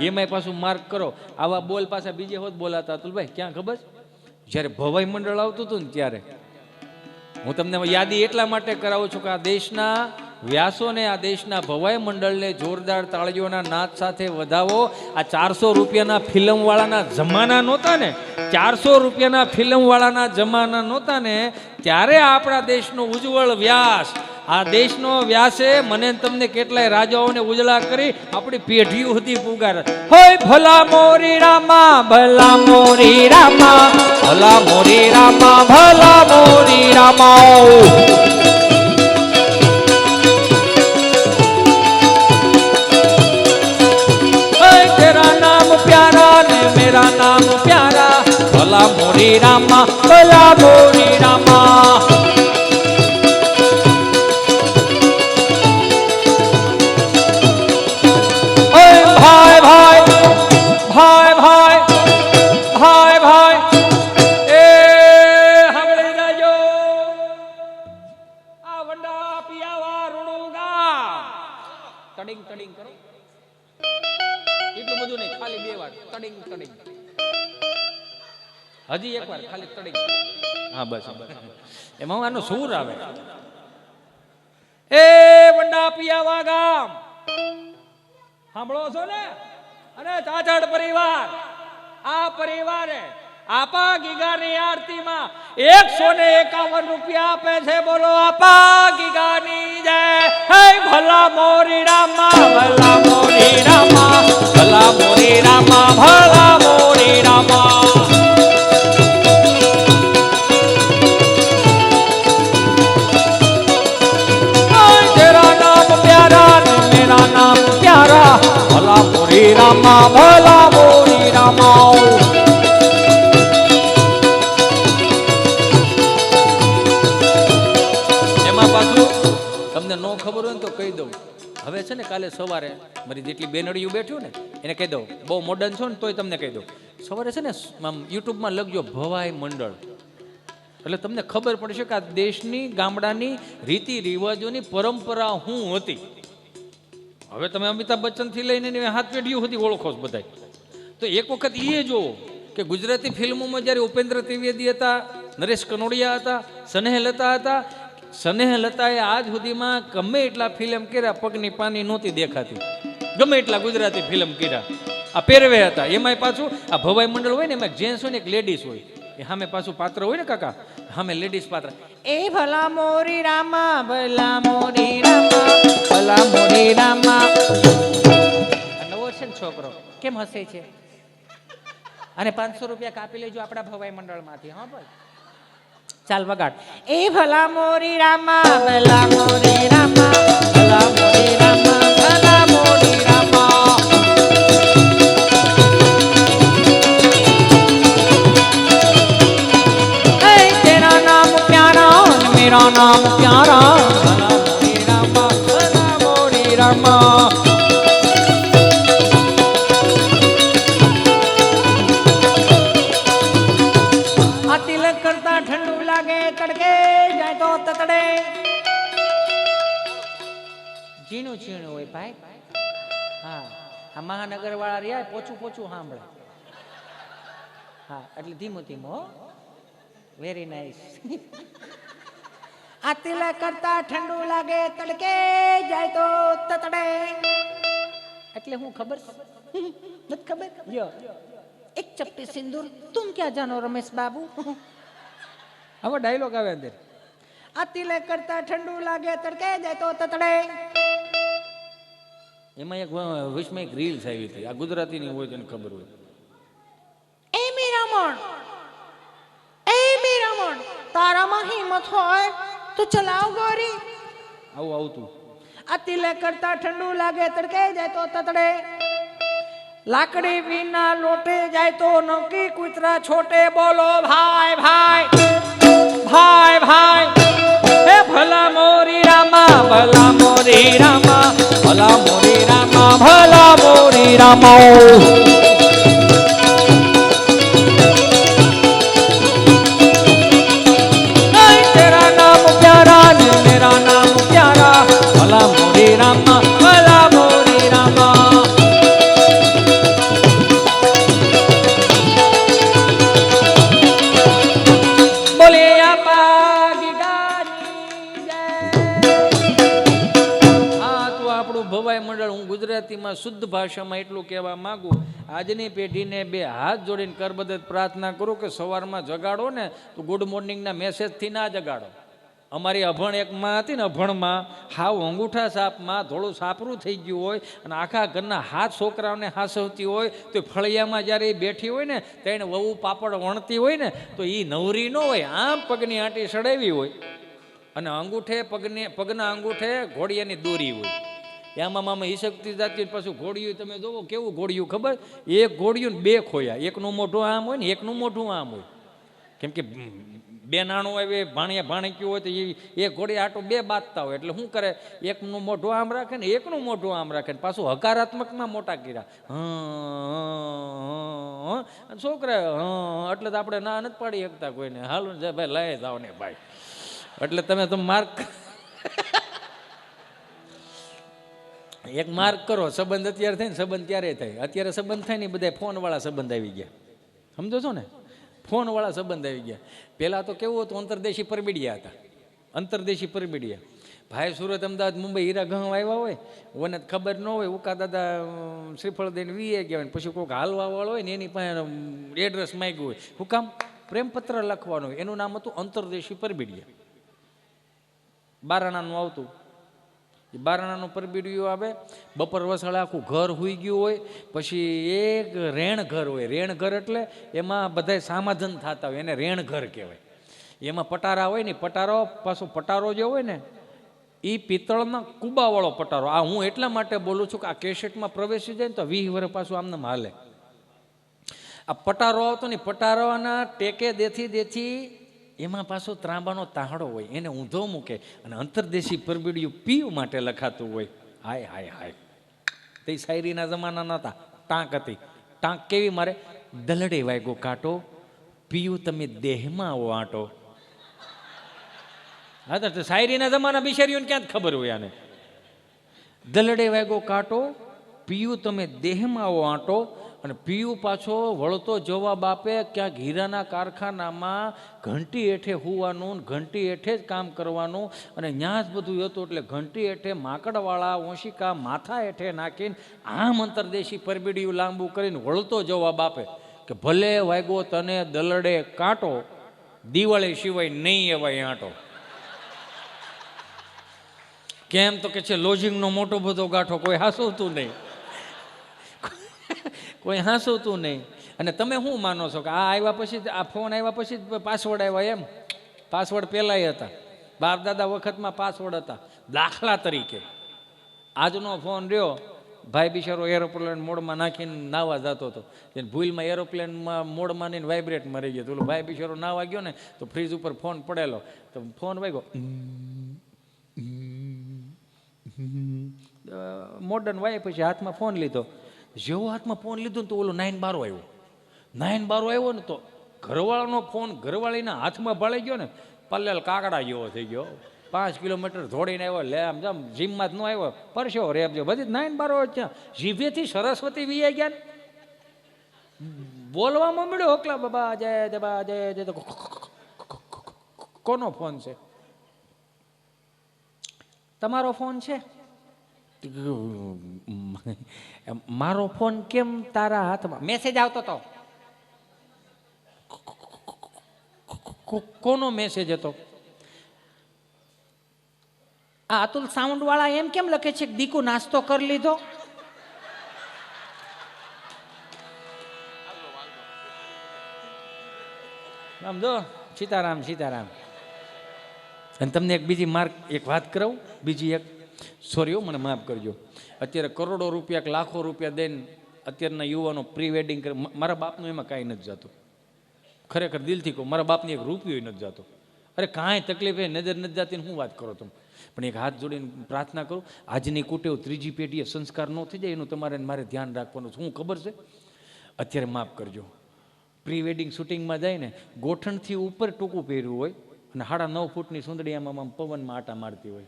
એમાંય પાછું માર્ક કરો. આવા બોલ પાછા બીજે હોત બોલાતા અતુલભાઈ ક્યાં ખબર? જ્યારે ભવાઈ મંડળ આવતું હતું ને ત્યારે. હું તમને યાદી એટલા માટે કરાવું છું કે આ દેશના વ્યાસોને, આ દેશના ભવાઈ મંડળને જોરદાર તાળીઓના નાદ સાથે વધાવો. આ ચારસો રૂપિયાના ફિલ્મવાળાના જમાના નહોતા ને? ચારસો રૂપિયાના ફિલ્મવાળાના જમાના નહોતા ને? ત્યારે આપણા દેશનો ઉજ્જવળ વ્યાસ આ દેશનો વ્યાસે મને તમને કેટલાય રાજાઓને ઉજળા કરી આપણી પેઢીઓ હતી પુગાર. હોય ભલા મોરી રામા, ભલા મોરી રામા, ભલા મોરી રામા, ભલા મોરી રામા. મેરા નામ પ્યારા. ભલા મોરી રામા, ભલા મોરી રામા. તડિંગ તડિંગ. હજી એકવાર. ખાલી તડિંગ. હા બસ એમાં આનો સૂર આવે. એ વંડા પિયાવા ગામ સાંભળો છો ને? અને ચાચડ પરિવાર. આ પરિવારે આપા ગીગાની આરતીમાં એકસો ને એકાવન રૂપિયા આપે છે. બોલો, આપા ગીગાની જય. હે ભલા મોરી રામા, ભલા મોરી રામા, ભલા મોરી રામા, ભલા મોરી રામા. પ્યારા. ભલા મોરી રામા, ભલા ખબર હોય ને તો કહી દઉં. હવે છે ને કાલે સવારે મારી જેટલી બેનડીયું બેઠ્યું ને, એને કહી દઉં. બહુ મોડર્ન છો ને, તોય તમને કહી દઉં. સવારે છે ને આમ યુટ્યુબમાં લખજો ભવાઈ મંડળ. એટલે તમને ખબર પડશે કે આ દેશની, ગામડાની રીતિ રિવાજોની પરંપરા હું હતી. હવે તમે અમિતાભ બચ્ચનથી લઈને હાથ પેઢીઓ હતી ઓળખો છો તો એક વખત એ જોવો કે ગુજરાતી ફિલ્મોમાં જ્યારે ઉપેન્દ્ર ત્રિવેદી હતા, નરેશ કનોડિયા હતા સ્નેહલતા હતા સ્નેહલતાએ આજ સુધીમાં ગમે એટલા ફિલ્મ કર્યા, પગની પાની નહોતી દેખાતી. ગમે એટલા ગુજરાતી ફિલ્મ કર્યા. આ પહેરવે હતા. એમાંય પાછું આ ભવાઈ મંડળ હોય ને, એમાં જેન્ટ્સ હોય ને, એક લેડીઝ હોય. એ સામે પાછું પાત્ર હોય ને, કાકા? સામે લેડીઝ પાત્ર. એ ભલા મોરી રામા, ભલા મોરી રામા, ભલા મોરી રામા. નવો છે ને છોકરો. કેમ હસે છે? અને પાંચસો રૂપિયા કાપી લેજો આપણા ભવાઈ મંડળમાંથી, હા ભાઈ. ચાલ વગાડ. એ ભલા મોરી રામા, ભલા મોરી રામા, ભલા મોરી રામા, ભલા મોરી રામા. તેરા નામ પ્યારા મેરા નામ પ્યારા. ભલા મોરી રામા, ભલા મોરી રામા. આ મહાનગર વાળા રહ્યા પોચું પોચું સાંભળે. હા એટલે ધીમો ધીમો વેરી નાઇસ આ તિલક કરતા ઠંડુ લાગે તડકે જાય તો તતડે. એટલે હું ખબર? નથી ખબર? યો એક ચપટી સિંદૂર તું ક્યાં જાનો રમેશ બાબુ? હવે ડાયલોગ આવે અંદર. આ તિલક કરતા ઠંડુ લાગે તડકે જાય તો તતડે. એમાં એક વિશમાં એક રીલ્સ આવી હતી આ ગુજરાતીની હોય તેને ખબર હોય. એ મીરામણ એ મીરામણ તારામાં હિંમત હોય તો ચલાવ ગોરી. આવું આવતું. આ તિલક કરતા ઠંડુ લાગે તડકે જાય તો તતડે. લાકડી વિના લોટે જાય તો નકી કૂતરા છોટે બોલો ભાઈ ભાઈ ભાઈ ભાઈ હે ભલા મોરી રામા ભલા મોરી રામા ભલા મોરી રામા ભલા મોરી જીવનમાં શુદ્ધ ભાષામાં એટલું કહેવા માંગુ, આજની પેઢીને બે હાથ જોડીને કરબદત પ્રાર્થના કરું કે સવારમાં જગાડો ને તો ગુડ મોર્નિંગના મેસેજથી ના જગાડો. અમારી અભણ એક માં હતી ને અભણમાં, હાવ અંગૂઠા સાપમાં થોડું સાપરું થઈ ગયું હોય અને આખા ઘરના હાથ છોકરાઓને હાસવતી હોય, તો ફળિયામાં જ્યારે એ બેઠી હોય ને તેને વહુ પાપડ વણતી હોય ને, તો એ નવરી ન હોય, આમ પગની આંટી સડાવી હોય. અને અંગૂઠે પગને, પગના અંગૂઠે ઘોડિયાની દોરી હોય. એમાં મામા ઈશકતી જાતી પાછું ઘોડિયું, તમે જોવો કેવું ઘોડિયું ખબર? એક ઘોડિયું ને બે ખોયા. એકનું મોઢું આમ હોય ને, એકનું મોઢું આમ હોય. કેમ કે બે નાણું આવે, ભાણિયા ભાણક્યું હોય તો એ એક ઘોડી આટો બે બાંધતા હોય. એટલે શું કરે? એકનું મોઢું આમ રાખે ને, એકનું મોઢું આમ રાખે ને, પાછું હકારાત્મકમાં મોટા કીરા હં છોકરા, હં એટલે તો આપણે ના નથી પાડી શકતા કોઈને. હાલો ને ભાઈ લઈ જાઓ ને ભાઈ. એટલે તમે તો માર્ક એક માર્ક કરો, સંબંધ અત્યારે થાય ને, સંબંધ ત્યારે થાય? અત્યારે સંબંધ થાય ને બધા ફોનવાળા સંબંધ આવી ગયા. સમજો છો ને? ફોનવાળા સંબંધ આવી ગયા. પહેલાં તો કેવું હતું, અંતરદેશી પરબીડિયા હતા. અંતરદેશી પરબીડિયા. ભાઈ સુરત, અમદાવાદ, મુંબઈ, હીરા ઘઉં આવ્યા હોય ઓને ખબર ન હોય, ઉકા દાદા શ્રીફળ દઈને વીએ ગયા હોય પછી કોઈક હાલવાવાળો હોય ને, એની પાસે એડ્રેસ માગ્યું હોય. હું કામ પ્રેમપત્ર લખવાનું એનું નામ હતું અંતરદેશી પરબીડિયા. બારાણાનું આવતું. એ બારણાનું પરબીડિયું આવે, બપોર વસાળે આખું ઘર હોઈ ગયું હોય, પછી એક રેણ ઘર હોય. રેણ ઘર એટલે એમાં બધાય સામાધન થતા હોય, એને રેણ ઘર કહેવાય. એમાં પટારા હોય ને, પટારો, પાછો પટારો જે હોય ને એ પિત્તળના કુબાવાળો પટારો. આ હું એટલા માટે બોલું છું કે આ કેસેટમાં પ્રવેશી જાય ને તો વીસ વર્ષ પાછું આમને હાલે. આ પટારો આવતો ને, પટારાના ટેકે દેથી દેથી એમાં પાછો ત્રાંબાનો તાહડો હોય, એને ઊંધો મૂકે અને અંતરદેશી પરબીડિયું પીવ માટે લખાતું હોય. હાય હાય હાય. તે શાયરીના જમાના નહોતા ટાંક હતી. ટાંક કેવી મારે? દલડે વાગ્યો કાંટો પીયું તમે દેહમાં આવો આંટો. હા, તો શાયરીના જમાના બિચારીઓને ક્યાં ખબર હોય આને? દલડે વાગ્યો કાંટો પીયું તમે દેહમાં આવો આંટો અને પીયું પાછો, વળતો જવાબ આપે ક્યાંક હીરાના કારખાનામાં ઘંટી હેઠે હોવાનું ઘંટી હેઠે જ કામ કરવાનું અને જ બધું હતું એટલે ઘંટી હેઠે માકડવાળા ઓશિકા માથા હેઠે નાખીને આમ અંતરદેશી પરબીડિયું લાંબુ કરીને વળતો જવાબ આપે કે ભલે વાગ્યો તને દલડે કાંટો, દિવાળી સિવાય નહીં એવાય આંટો. કેમ તો કે છે, લોજિંગનો મોટો બધો ગાંઠો કોઈ હાસવતું નહીં. કોઈ હાંસવતું નહીં. અને તમે શું માનો છો કે આ આવ્યા પછી આ ફોન આવ્યા પછી પાસવર્ડ આવ્યા એમ? પાસવર્ડ પહેલાંય હતા. બાપ દાદા વખતમાં પાસવર્ડ હતા. દાખલા તરીકે. આજનો ફોન રહ્યો, ભાઈ બિચારો એરોપ્લેન મોડમાં નાખીને નાવા જતો હતો. એને ભૂલમાં એરોપ્લેનમાં મોડમાં નહીં વાઇબ્રેટમાં મરી ગયો. ઓલો ભાઈ બિચારો નાવા ગયો ને, તો ફ્રીજ ઉપર ફોન પડેલો. તો ફોન વાગ્યો. મોડર્ન વાય પછી હાથમાં ફોન લીધો. જેવો હાથમાં ફોન લીધો ને તો ઓલો નાઇન બારો આવ્યો. નાઇન બારો આવ્યો ને તો ઘરવાળાનો ફોન ઘરવાળીના હાથમાં ભળાઈ ગયો ને, પલ્લેલ કાકડા જેવો થઈ ગયો. પાંચ કિલોમીટર દોડીને આવ્યો, લે આમ જામ જીમમાં જ ન આવ્યો. પરસ્યો રેપજો બધી નાઇન બારો ત્યાં. જીભેથી સરસ્વતી વીએ ગયા ને. બોલવામાં મળ્યો હોકલા, બાબા, જય દબા જય જય. કોનો ફોન છે? તમારો ફોન છે? મારો ફોન કેમ તારા હાથમાં? મેસેજ આવતો તો. કો- કોનો મેસેજ હતો આ અતુલ સાઉન્ડ વાળા એમ કેમ લખે છે કે દીકુ નાસ્તો કરી લીધો સમજો સીતારામ સીતારામ અને તમને એક બીજી માર્ક એક વાત કરું બીજી એક સોરી હો, મને માફ કરજો. અત્યારે કરોડો રૂપિયા કે લાખો રૂપિયા દઈને અત્યારના યુવાનો પ્રી વેડિંગ કરે મારા બાપનું એમાં કાંઈ નથી જતું. ખરેખર દિલથી કહું, મારા બાપની એક રૂપિયો નથી જતો. અરે કાંઈ તકલીફ એ નજર નથી જતી હું વાત કરો તમે? પણ એક હાથ જોડીને પ્રાર્થના કરું, આજની કુટેવ ત્રીજી પેઢીએ સંસ્કાર ન થઈ જાય, એનું તમારે મારે ધ્યાન રાખવાનું શું ખબર છે? અત્યારે માફ કરજો. પ્રી વેડિંગ શૂટિંગમાં જાય ને, ગોઠણથી ઉપર ટૂંકું પહેર્યું હોય અને સાડા નવ ફૂટની સુંદડી આમ પવનમાં આટા મારતી હોય.